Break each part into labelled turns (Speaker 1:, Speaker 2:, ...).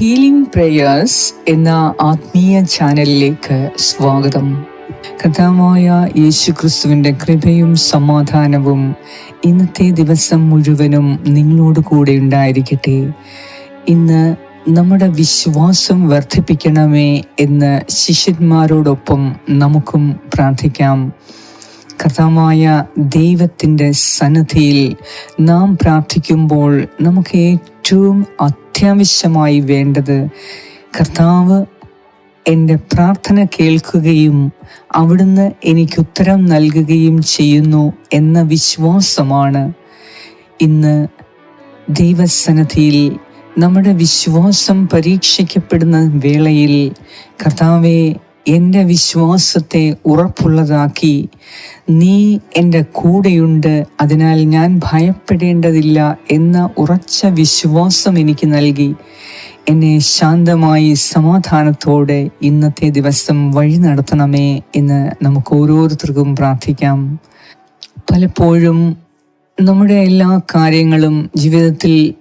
Speaker 1: Healing prayers എന്ന ആത്മീയ ചാനലിലേക്ക് സ്വാഗതം. കഥാമായ യേശു ക്രിസ്തുവിന്റെ കൃപയും സമാധാനവും ഇന്നത്തെ ദിവസം മുഴുവനും നിങ്ങളോട് കൂടെ ഉണ്ടായിരിക്കട്ടെ. ഇന്ന് നമ്മുടെ വിശ്വാസം വർദ്ധിപ്പിക്കണമേ എന്ന് ശിഷ്യന്മാരോടൊപ്പം നമുക്കും പ്രാർത്ഥിക്കാം. കഥമായ ദൈവത്തിന്റെ സന്നദ്ധിയിൽ നാം പ്രാർത്ഥിക്കുമ്പോൾ നമുക്ക് ഏറ്റവും അത്യാവശ്യമായി വേണ്ടത്. കർത്താവ് എന്റെ പ്രാർത്ഥന കേൾക്കുകയും അവിടുന്ന് എനിക്ക് ഉത്തരം നൽകുകയും ചെയ്യുന്നു എന്ന വിശ്വാസമാണ്. ഇന്ന് ദൈവസന്നദ്ധിയിൽ നമ്മുടെ വിശ്വാസം പരീക്ഷിക്കപ്പെടുന്ന വേളയിൽ കർത്താവെ എന്റെ വിശ്വാസത്തെ ഉറപ്പുള്ളതാക്കി. നീ എന്റെ കൂടെയുണ്ട് അതിനാൽ ഞാൻ ഭയപ്പെടേണ്ടതില്ല എന്ന ഉറച്ച വിശ്വാസം എനിക്ക് നൽകി. എന്നെ ശാന്തമായി സമാധാനത്തോടെ ഇന്നത്തെ ദിവസം വഴി നടത്തണമേ എന്ന് നമുക്ക് ഓരോരുത്തർക്കും പ്രാർത്ഥിക്കാം. പലപ്പോഴും നമ്മുടെ എല്ലാ കാര്യങ്ങളും ജീവിതത്തിൽ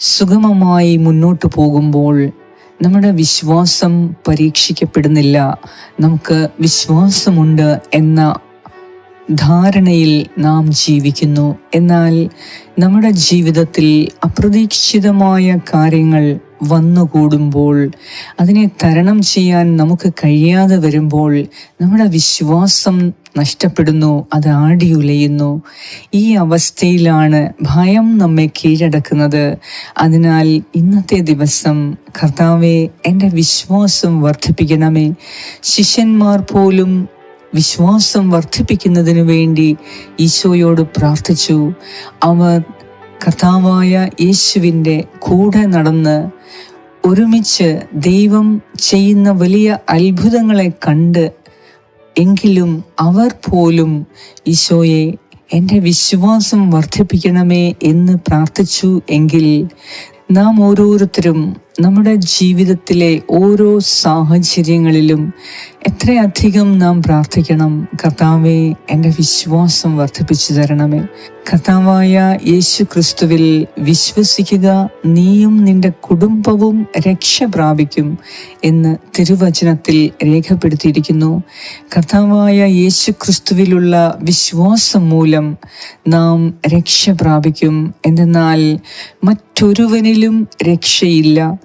Speaker 1: സുഗമമായി മുന്നോട്ട് പോകുമ്പോൾ നമ്മുടെ വിശ്വാസം പരീക്ഷിക്കപ്പെടുന്നില്ല. നമുക്ക് വിശ്വാസമുണ്ട് എന്ന ധാരണയിൽ നാം ജീവിക്കുന്നു. എന്നാൽ നമ്മുടെ ജീവിതത്തിൽ അപ്രതീക്ഷിതമായ കാര്യങ്ങൾ വന്നുകൂടുമ്പോൾ അതിനെ തരണം ചെയ്യാൻ നമുക്ക് കഴിയാതെ വരുമ്പോൾ നമ്മുടെ വിശ്വാസം നഷ്ടപ്പെടുന്നു അത് ആടിയുലയുന്നു ഈ അവസ്ഥയിലാണ് ഭയം നമ്മെ കീഴടക്കുന്നത്. അതിനാൽ ഇന്നത്തെ ദിവസം കർത്താവെ എന്റെ വിശ്വാസം വർദ്ധിപ്പിക്കണമേ. ശിഷ്യന്മാർ പോലും വിശ്വാസം വർദ്ധിപ്പിക്കുന്നതിന് വേണ്ടി ഈശോയോട് പ്രാർത്ഥിച്ചു. അവർ കർത്താവായ യേശുവിന്റെ കൂടെ നടന്ന് ഒരുമിച്ച് ദൈവം ചെയ്യുന്ന വലിയ അത്ഭുതങ്ങളെ കണ്ട് എങ്കിലും അവർ പോലും ഈശോയെ എന്റെ വിശ്വാസം വർദ്ധിപ്പിക്കണമേ എന്ന് പ്രാർത്ഥിച്ചു എങ്കിൽ നാം ഓരോരുത്തരും നമ്മുടെ ജീവിതത്തിലെ ഓരോ സാഹചര്യങ്ങളിലും എത്രയധികം നാം പ്രാർത്ഥിക്കണം? കർത്താവെ എന്റെ വിശ്വാസം വർദ്ധിപ്പിച്ചു തരണമേ. കർത്താവായ യേശു ക്രിസ്തുവിൽ വിശ്വസിക്കുക നീയും നിന്റെ കുടുംബവും രക്ഷ പ്രാപിക്കും എന്ന് തിരുവചനത്തിൽ രേഖപ്പെടുത്തിയിരിക്കുന്നു. കർത്താവായ യേശു ക്രിസ്തുവിലുള്ള വിശ്വാസം മൂലം നാം രക്ഷ പ്രാപിക്കും. എന്തെന്നാൽ മറ്റൊരുവനിലും രക്ഷയില്ല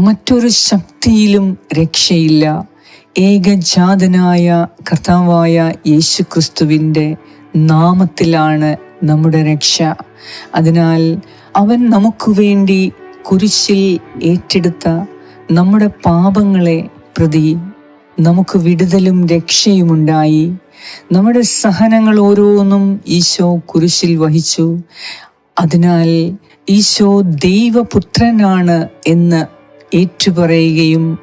Speaker 1: മറ്റൊരു ശക്തിയിലും രക്ഷയില്ല. ഏകജാതനായ കർത്താവായ യേശു ക്രിസ്തുവിന്റെ നാമത്തിലാണ് നമ്മുടെ രക്ഷ. അതിനാൽ അവൻ നമുക്ക് വേണ്ടി കുരിശിൽ ഏറ്റെടുത്ത നമ്മുടെ പാപങ്ങളെ പ്രതി നമുക്ക് വിടുതലും രക്ഷയുമുണ്ടായി. നമ്മുടെ സഹനങ്ങൾ ഓരോന്നും ഈശോ കുരിശിൽ വഹിച്ചു. അതിനാൽ ഈശോ ദൈവപുത്രനാണ് എന്ന് ഏറ്റുപറയുകയും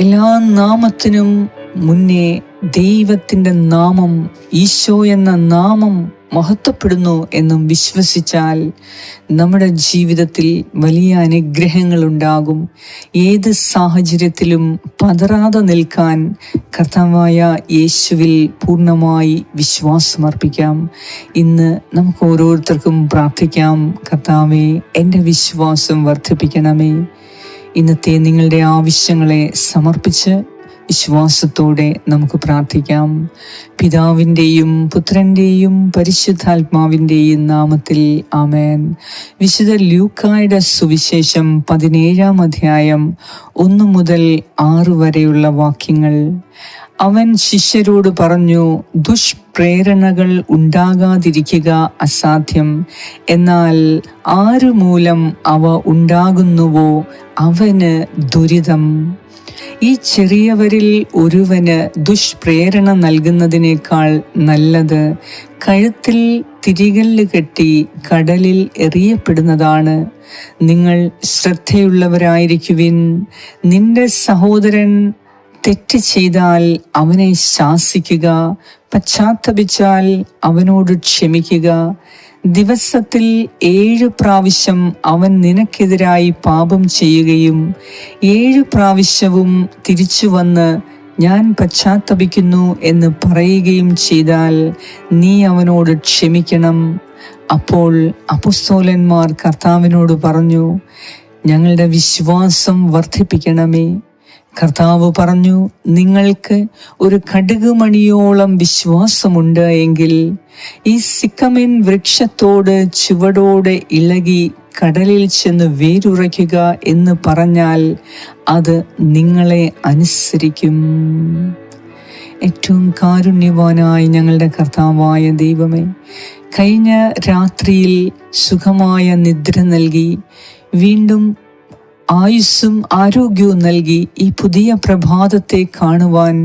Speaker 1: എല്ലാ നാമത്തിനും മുന്നേ ദൈവത്തിന്റെ നാമം ഈശോ എന്ന നാമം മഹത്വപ്പെടുന്നു എന്നും വിശ്വസിച്ചാൽ നമ്മുടെ ജീവിതത്തിൽ വലിയ അനുഗ്രഹങ്ങൾ ഉണ്ടാകും. ഏത് സാഹചര്യത്തിലും പതറാതെ നിൽക്കാൻ കർത്താവായ യേശുവിൽ പൂർണമായി വിശ്വാസമർപ്പിക്കാം. ഇന്ന് നമുക്ക് ഓരോരുത്തർക്കും പ്രാർത്ഥിക്കാം. കർത്താവെ എന്റെ വിശ്വാസം വർദ്ധിപ്പിക്കണമേ. ഇന്നത്തെ നിങ്ങളുടെ ആവശ്യങ്ങളെ സമർപ്പിച്ച് വിശ്വാസത്തോടെ നമുക്ക് പ്രാർത്ഥിക്കാം. പിതാവിന്റെയും പുത്രന്റെയും പരിശുദ്ധാത്മാവിന്റെയും നാമത്തിൽ ആമേൻ. വിശുദ്ധ ലൂക്കായുടെ സുവിശേഷം പതിനേഴാം അധ്യായം ഒന്നു മുതൽ ആറ് വരെയുള്ള വാക്യങ്ങൾ. അവൻ ശിഷ്യരോട് പറഞ്ഞു ദുഷ്പ്രേരണകൾ ഉണ്ടാകാതിരിക്കുക അസാധ്യം. എന്നാൽ ആരു മൂലം അവ ഉണ്ടാകുന്നുവോ അവന് ദുരിതം. ഈ ചെറിയവരിൽ ഒരുവന് ദുഷ്പ്രേരണ നൽകുന്നതിനേക്കാൾ നല്ലത് കഴുത്തിൽ തിരികല്ല് കെട്ടി കടലിൽ എറിയപ്പെടുന്നതാണ്. നിങ്ങൾ ശ്രദ്ധയുള്ളവരായിരിക്കുവിൻ. നിന്റെ സഹോദരൻ തെറ്റ് ചെയ്താൽ അവനെ ശാസിക്കുക പശ്ചാത്തപിച്ചാൽ അവനോട് ക്ഷമിക്കുക. ദിവസത്തിൽ ഏഴ് പ്രാവശ്യം അവൻ നിനക്കെതിരായി പാപം ചെയ്യുകയും ഏഴ് പ്രാവശ്യവും തിരിച്ചു വന്ന് ഞാൻ പശ്ചാത്തപിക്കുന്നു എന്ന് പറയുകയും ചെയ്താൽ നീ അവനോട് ക്ഷമിക്കണം. അപ്പോൾ അപുസ്തോലന്മാർ കർത്താവിനോട് പറഞ്ഞു ഞങ്ങളുടെ വിശ്വാസം വർദ്ധിപ്പിക്കണമേ. കർത്താവ് പറഞ്ഞു നിങ്ങൾക്ക് ഒരു കടുകുമണിയോളം വിശ്വാസമുണ്ട് എങ്കിൽ ഈ സിക്കമിൻ വൃക്ഷത്തോട് ചുവടോടെ ഇളകി കടലിൽ ചെന്ന് വേരുറയ്ക്കുക എന്ന് പറഞ്ഞാൽ അത് നിങ്ങളെ അനുസരിക്കും. ഏറ്റവും കാരുണ്യവാനായ ഞങ്ങളുടെ കർത്താവായ ദൈവമേ കഴിഞ്ഞ രാത്രിയിൽ സുഖമായ നിദ്ര നൽകി വീണ്ടും ആയുസ്സും ആരോഗ്യവും നൽകി ഈ പുതിയ പ്രഭാതത്തെ കാണുവാൻ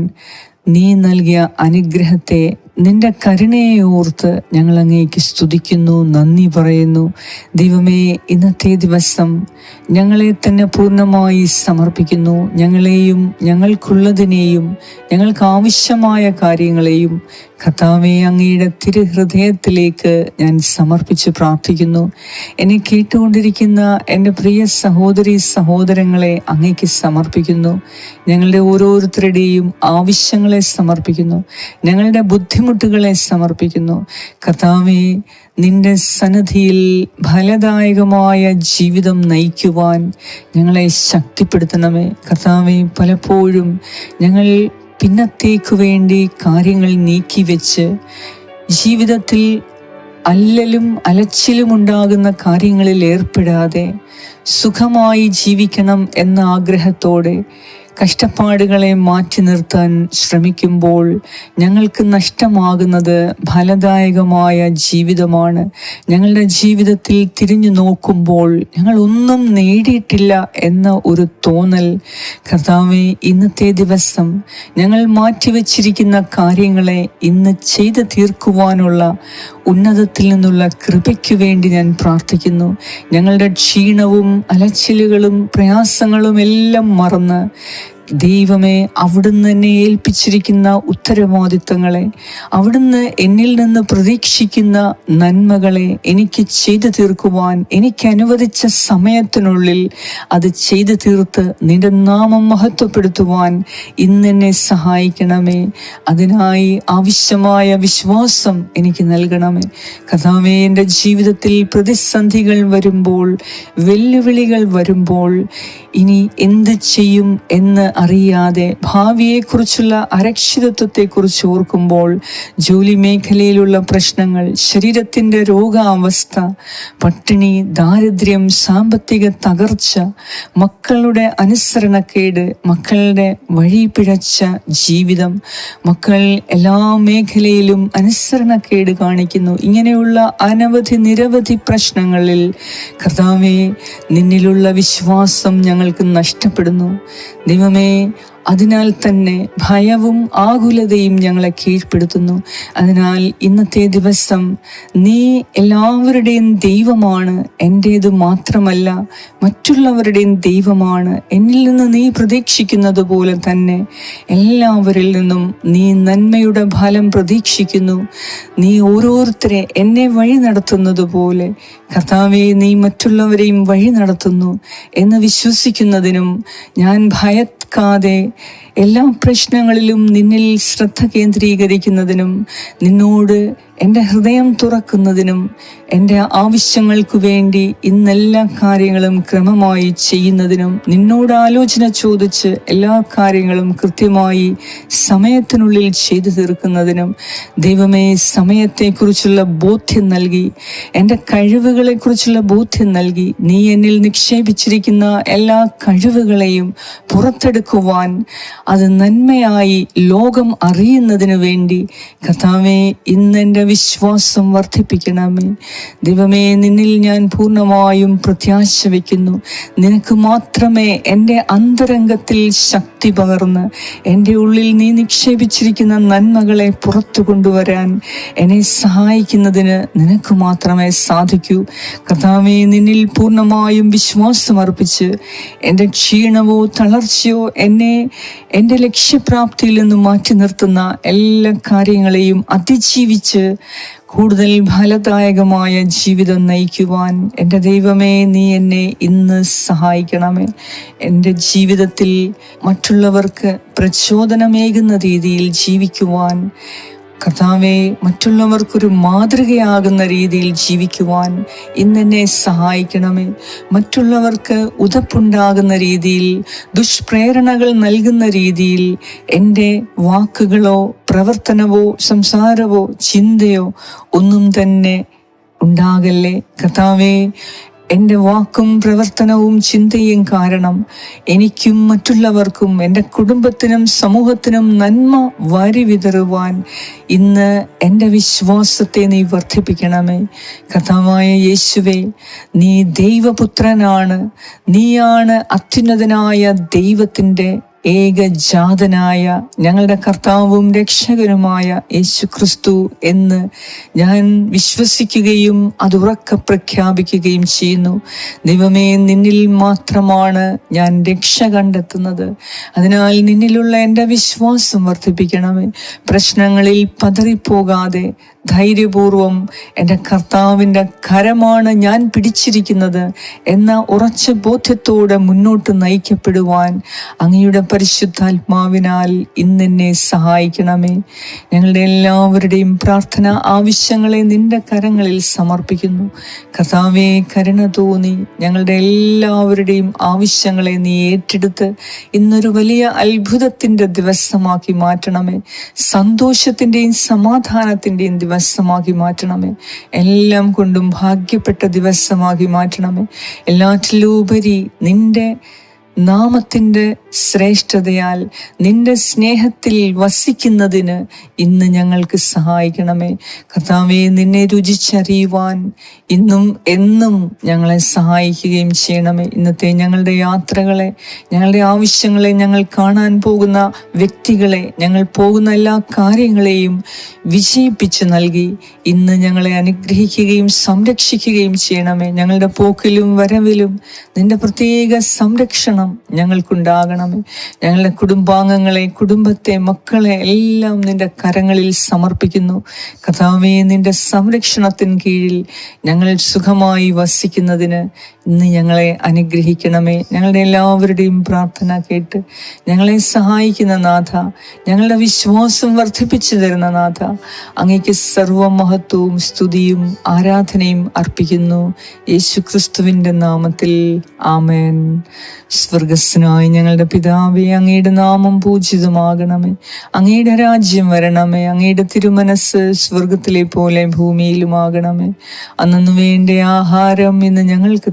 Speaker 1: നീ നൽകിയ അനുഗ്രഹത്തെ നിന്റെ കരുണയെ ഓർത്ത് ഞങ്ങൾ അങ്ങേക്ക് സ്തുതിക്കുന്നു നന്ദി പറയുന്നു. ദൈവമേ ഇന്നത്തെ ദിവസം ഞങ്ങളെ തന്നെ പൂർണമായി സമർപ്പിക്കുന്നു. ഞങ്ങളെയും ഞങ്ങൾക്കുള്ളതിനെയും ഞങ്ങൾക്ക് ആവശ്യമായ കാര്യങ്ങളെയും കർത്താവെ അങ്ങയുടെ തിരുഹൃദയത്തിലേക്ക് ഞാൻ സമർപ്പിച്ച് പ്രാർത്ഥിക്കുന്നു. എന്നെ കേട്ടുകൊണ്ടിരിക്കുന്ന എന്റെ പ്രിയ സഹോദരി സഹോദരങ്ങളെ അങ്ങേക്ക് സമർപ്പിക്കുന്നു. ഞങ്ങളുടെ ഓരോരുത്തരുടെയും ആവശ്യങ്ങളെ സമർപ്പിക്കുന്നു. ഞങ്ങളുടെ ബുദ്ധിമുട്ടുകളെ സമർപ്പിക്കുന്നു. കർത്താവെ നിന്റെ സന്നദ്ധിയിൽ ഫലദായകമായ ജീവിതം നയിക്കുവാൻ ഞങ്ങളെ ശക്തിപ്പെടുത്തണമേ. കർത്താവെ പലപ്പോഴും ഞങ്ങൾ പിന്നത്തേക്ക് വേണ്ടി കാര്യങ്ങൾ നീക്കി വെച്ച് ജീവിതത്തിൽ അല്ലലും അലച്ചിലും ഉണ്ടാകുന്ന കാര്യങ്ങളിൽ ഏർപ്പെടാതെ സുഖമായി ജീവിക്കണം എന്ന ആഗ്രഹത്തോടെ കഷ്ടപ്പാടുകളെ മാറ്റി നിർത്താൻ ശ്രമിക്കുമ്പോൾ ഞങ്ങൾക്ക് നഷ്ടമാകുന്നത് ഫലദായകമായ ജീവിതമാണ്. ഞങ്ങളുടെ ജീവിതത്തിൽ തിരിഞ്ഞു നോക്കുമ്പോൾ ഞങ്ങൾ ഒന്നും നേടിയിട്ടില്ല എന്ന ഒരു തോന്നൽ. കർത്താവെ ഇന്നത്തെ ദിവസം ഞങ്ങൾ മാറ്റിവെച്ചിരിക്കുന്ന കാര്യങ്ങളെ ഇന്ന് ചെയ്ത് തീർക്കുവാനുള്ള ഉന്നതത്തിൽ നിന്നുള്ള കൃപയ്ക്ക് വേണ്ടി ഞാൻ പ്രാർത്ഥിക്കുന്നു. ഞങ്ങളുടെ ക്ഷീണവും അലച്ചിലുകളും പ്രയാസങ്ങളും എല്ലാം മറന്ന് ദൈവമേ അവിടുന്ന് എന്നെ ഏൽപ്പിച്ചിരിക്കുന്ന ഉത്തരവാദിത്തങ്ങളെ അവിടുന്ന് എന്നിൽ നിന്ന് പ്രതീക്ഷിക്കുന്ന നന്മകളെ എനിക്ക് ചെയ്തു തീർക്കുവാൻ എനിക്ക് അനുവദിച്ച സമയത്തിനുള്ളിൽ അത് ചെയ്തു തീർത്ത് നിന്റെ നാമം മഹത്വപ്പെടുത്തുവാൻ ഇന്നെന്നെ സഹായിക്കണമേ. അതിനായി ആവശ്യമായ വിശ്വാസം എനിക്ക് നൽകണമേ. കഥാവേ എന്റെ ജീവിതത്തിൽ പ്രതിസന്ധികൾ വരുമ്പോൾ വെല്ലുവിളികൾ വരുമ്പോൾ ഇനി എന്ത് ചെയ്യും എന്ന് അറിയാതെ ഭാവിയെക്കുറിച്ചുള്ള അരക്ഷിതത്വത്തെക്കുറിച്ച് ഓർക്കുമ്പോൾ ജോലി മേഖലയിലുള്ള പ്രശ്നങ്ങൾ ശരീരത്തിന്റെ രോഗാവസ്ഥ പട്ടിണി ദാരിദ്ര്യം സാമ്പത്തിക തകർച്ച മക്കളുടെ അനുസരണക്കേട് മക്കളുടെ വഴി പിഴച്ച ജീവിതം മക്കൾ എല്ലാ മേഖലയിലും അനുസരണക്കേട് കാണിക്കുന്നു. ഇങ്ങനെയുള്ള അനവധി നിരവധി പ്രശ്നങ്ങളിൽ കർത്താവെ നിന്നിലുള്ള വിശ്വാസം ഞങ്ങൾക്ക് നഷ്ടപ്പെടുന്നു. ദൈവമേ അതിനാൽ തന്നെ ഭയവും ആകുലതയും ഞങ്ങളെ കീഴ്പ്പെടുത്തുന്നു. അതിനാൽ ഇന്നത്തെ ദിവസം നീ എല്ലാവരുടെയും ദൈവമാണ് എന്റേത് മാത്രമല്ല മറ്റുള്ളവരുടെയും ദൈവമാണ്. എന്നിൽ നിന്ന് നീ പ്രതീക്ഷിക്കുന്നത് പോലെ തന്നെ എല്ലാവരിൽ നിന്നും നീ നന്മയുടെ ഫലം പ്രതീക്ഷിക്കുന്നു. നീ ഓരോരുത്തരെ എന്നെ വഴി നടത്തുന്നത് പോലെ കർത്താവെ നീ മറ്റുള്ളവരെയും വഴി നടത്തുന്നു എന്ന് വിശ്വസിക്കുന്നതിനും ഞാൻ ഭയക്കാതെ എല്ലാ പ്രശ്നങ്ങളിലും നിന്നിൽ ശ്രദ്ധ കേന്ദ്രീകരിക്കുന്നതിനും നിന്നോട് എന്റെ ഹൃദയം തുറക്കുന്നതിനും എന്റെ ആവശ്യങ്ങൾക്കു വേണ്ടി ഇന്നെല്ലാ കാര്യങ്ങളും ക്രമമായി ചെയ്യുന്നതിനും നിന്നോട് ആലോചന ചോദിച്ച് എല്ലാ കാര്യങ്ങളും കൃത്യമായി സമയത്തിനുള്ളിൽ ചെയ്തു തീർക്കുന്നതിനും ദൈവമേ സമയത്തെക്കുറിച്ചുള്ള ബോധ്യം നൽകി എന്റെ കഴിവുകളെക്കുറിച്ചുള്ള ബോധ്യം നൽകി നീ എന്നിൽ നിക്ഷേപിച്ചിരിക്കുന്ന എല്ലാ കഴിവുകളെയും പുറത്തെടുക്കുവാൻ അത് നന്മയായി ലോകം അറിയുന്നതിനു വേണ്ടി കഥാവേ ഇന്നെന്റെ വിശ്വാസം വർദ്ധിപ്പിക്കണമേ. ദൈവമേ നിന്നിൽ ഞാൻ പൂർണമായും പ്രത്യാശ വയ്ക്കുന്നു. നിനക്ക് മാത്രമേ എന്റെ അന്തരംഗത്തിൽ ശക്തി പകർന്ന് എന്റെ ഉള്ളിൽ നീ നിക്ഷേപിച്ചിരിക്കുന്ന നന്മകളെ പുറത്തു കൊണ്ടുവരാൻ എന്നെ സഹായിക്കുന്നതിന് നിനക്ക് മാത്രമേ സാധിക്കൂ. കർത്താവെ നിന്നിൽ പൂർണമായും വിശ്വാസം അർപ്പിച്ച് എന്റെ ക്ഷീണവോ തളർച്ചയോ എന്നെ എന്റെ ലക്ഷ്യപ്രാപ്തിയിൽ നിന്ന് മാറ്റി നിർത്തുന്ന എല്ലാ കാര്യങ്ങളെയും അതിജീവിച്ച് കൂടുതൽ ഫലദായകമായ ജീവിതം നയിക്കുവാൻ എന്റെ ദൈവമേ നീ എന്നെ ഇന്ന് സഹായിക്കണമേ. എന്റെ ജീവിതത്തിൽ മറ്റുള്ളവർക്ക് പ്രചോദനമേകുന്ന രീതിയിൽ ജീവിക്കുവാൻ കർത്താവെ മറ്റുള്ളവർക്കൊരു മാതൃകയാകുന്ന രീതിയിൽ ജീവിക്കുവാൻ ഇന്നെന്നെ സഹായിക്കണമേ. മറ്റുള്ളവർക്ക് ഉതപ്പുണ്ടാകുന്ന രീതിയിൽ ദുഷ്പ്രേരണകൾ നൽകുന്ന രീതിയിൽ എന്റെ വാക്കുകളോ പ്രവർത്തനവോ സംസാരവോ ചിന്തയോ ഒന്നും തന്നെ ഉണ്ടാകല്ലേ? കർത്താവേ എന്റെ വാക്കും പ്രവർത്തനവും ചിന്തയും കാരണം എനിക്കും മറ്റുള്ളവർക്കും എന്റെ കുടുംബത്തിനും സമൂഹത്തിനും നന്മ വാരി വിതറുവാൻ ഇന്ന് എന്റെ വിശ്വാസത്തെ നീ വർദ്ധിപ്പിക്കണമേ. കഥാവായ യേശുവേ നീ ദൈവപുത്രനാണ്. നീയാണ് അത്യുന്നതനായ ദൈവത്തിന്റെ ഏകജാതനായ ഞങ്ങളുടെ കർത്താവും രക്ഷകനുമായ യേശു ക്രിസ്തു എന്ന് ഞാൻ വിശ്വസിക്കുകയും അത് ഉറക്കെ പ്രഖ്യാപിക്കുകയും ചെയ്യുന്നു. ദൈവമേ നിന്നിൽ മാത്രമാണ് ഞാൻ രക്ഷ കണ്ടെത്തുന്നത്. അതിനാൽ നിന്നിലുള്ള എന്റെ വിശ്വാസം വർദ്ധിപ്പിക്കണമേ. പ്രശ്നങ്ങളിൽ പതറിപ്പോകാതെ ധൈര്യപൂർവം എന്റെ കർത്താവിന്റെ കരമാണ് ഞാൻ പിടിച്ചിരിക്കുന്നത് എന്ന ഉറച്ച ബോധ്യത്തോടെ മുന്നോട്ട് നയിക്കപ്പെടുവാൻ അങ്ങയുടെ പരിശുദ്ധാത്മാവിനാൽ ഇന്നെന്നെ സഹായിക്കണമേ. ഞങ്ങളുടെ എല്ലാവരുടെയും പ്രാർത്ഥന ആവശ്യങ്ങളെ നിന്റെ കരങ്ങളിൽ സമർപ്പിക്കുന്നു. കർത്താവെ കരുണ തോന്നി ഞങ്ങളുടെ എല്ലാവരുടെയും ആവശ്യങ്ങളെ നീ ഏറ്റെടുത്ത് ഇന്നൊരു വലിയ അത്ഭുതത്തിന്റെ ദിവസമാക്കി മാറ്റണമേ. സന്തോഷത്തിന്റെയും സമാധാനത്തിന്റെയും ദിവസമാക്കി മാറ്റണമേ. എല്ലാം കൊണ്ടും ഭാഗ്യപ്പെട്ട ദിവസമാക്കി മാറ്റണമേ. എല്ലാറ്റിലുപരി നിന്റെ നാമത്തിന്റെ ശ്രേഷ്ഠതയാൽ നിന്റെ സ്നേഹത്തിൽ വസിക്കുന്നതിന് ഇന്ന് ഞങ്ങൾക്ക് സഹായിക്കണമേ. കർത്താവെ നിന്നെ രുചിച്ചറിയുവാൻ ഇന്നും എന്നും ഞങ്ങളെ സഹായിക്കുകയും ചെയ്യണമേ. ഇന്നത്തെ ഞങ്ങളുടെ യാത്രകളെ ഞങ്ങളുടെ ആവശ്യങ്ങളെ ഞങ്ങൾ കാണാൻ പോകുന്ന വ്യക്തികളെ ഞങ്ങൾ പോകുന്ന എല്ലാ കാര്യങ്ങളെയും വിജയിപ്പിച്ച് നൽകി ഇന്ന് ഞങ്ങളെ അനുഗ്രഹിക്കുകയും സംരക്ഷിക്കുകയും ചെയ്യണമേ. ഞങ്ങളുടെ പോക്കിലും വരവിലും നിന്റെ പ്രത്യേക സംരക്ഷണം ഞങ്ങൾക്കുണ്ടാകണമേ. ഞങ്ങളുടെ കുടുംബാംഗങ്ങളെ കുടുംബത്തെ മക്കളെ എല്ലാം നിന്റെ കരങ്ങളിൽ സമർപ്പിക്കുന്നു. കഥാവേ നിന്റെ സംരക്ഷണത്തിന് കീഴിൽ ഞങ്ങൾ സുഖമായി വസിക്കുന്നതിന് ഇന്ന് ഞങ്ങളെ അനുഗ്രഹിക്കണമേ. ഞങ്ങളുടെ എല്ലാവരുടെയും പ്രാർത്ഥന കേട്ട് ഞങ്ങളെ സഹായിക്കുന്ന നാഥ ഞങ്ങളുടെ വിശ്വാസം വർദ്ധിപ്പിച്ചു തരുന്ന നാഥ അങ്ങേക്ക് സർവമഹത്വവും സ്തുതിയും ആരാധനയും അർപ്പിക്കുന്നു. യേശു ക്രിസ്തുവിന്റെ നാമത്തിൽ ആമേൻ. സ്വർഗസ്നായി ഞങ്ങളുടെ പിതാവെ അങ്ങയുടെ നാമം പൂജിതമാകണമേ. അങ്ങയുടെ രാജ്യം വരണമേ. അങ്ങയുടെ തിരുമനസ് സ്വർഗത്തിലെ പോലെ ഭൂമിയിലുമാകണമേ. അന്നു വേണ്ട ആഹാരം ഇന്ന് ഞങ്ങൾക്ക്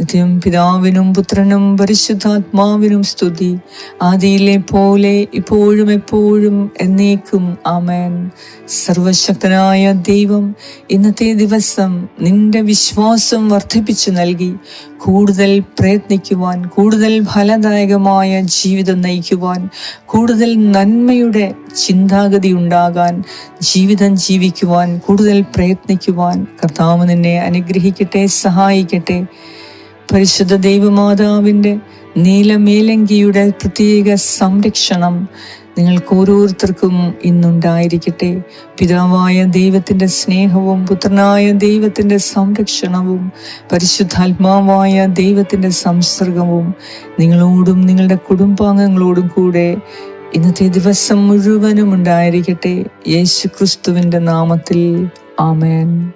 Speaker 1: നിത്യം പിതാവിനും പുത്രനും പരിശുദ്ധാത്മാവിനും സ്തുതി. ആദിയിലെ പോലെ ഇപ്പോഴും എപ്പോഴും എന്നേക്കും ആമേൻ. സർവശക്തനായ ദൈവം ഇന്നത്തെ ദിവസം നിന്റെ വിശ്വാസം വർദ്ധിപ്പിച്ചു നൽകി. കൂടുതൽ പ്രയത്നിക്കുവാൻ കൂടുതൽ ഫലദായകമായ ജീവിതം നയിക്കുവാൻ കൂടുതൽ നന്മയുടെ ചിന്താഗതി ഉണ്ടാകാൻ ജീവിതം ജീവിക്കുവാൻ കൂടുതൽ പ്രയത്നിക്കുവാൻ കർത്താവ് നിന്നെ അനുഗ്രഹിക്കട്ടെ സഹായിക്കട്ടെ. പരിശുദ്ധ ദൈവമാതാവിന്റെ നീലമേലങ്കിയുടെ പ്രത്യേക സംരക്ഷണം നിങ്ങൾക്ക് ഓരോരുത്തർക്കും ഇന്നുണ്ടായിരിക്കട്ടെ. പിതാവായ ദൈവത്തിന്റെ സ്നേഹവും പുത്രനായ ദൈവത്തിന്റെ സംരക്ഷണവും പരിശുദ്ധാത്മാവായ ദൈവത്തിന്റെ സംസർഗവും നിങ്ങളോടും നിങ്ങളുടെ കുടുംബാംഗങ്ങളോടും കൂടെ ഇന്നത്തെ ദിവസം മുഴുവനും ഉണ്ടായിരിക്കട്ടെ. യേശു ക്രിസ്തുവിന്റെ നാമത്തിൽ. ആമേൻ.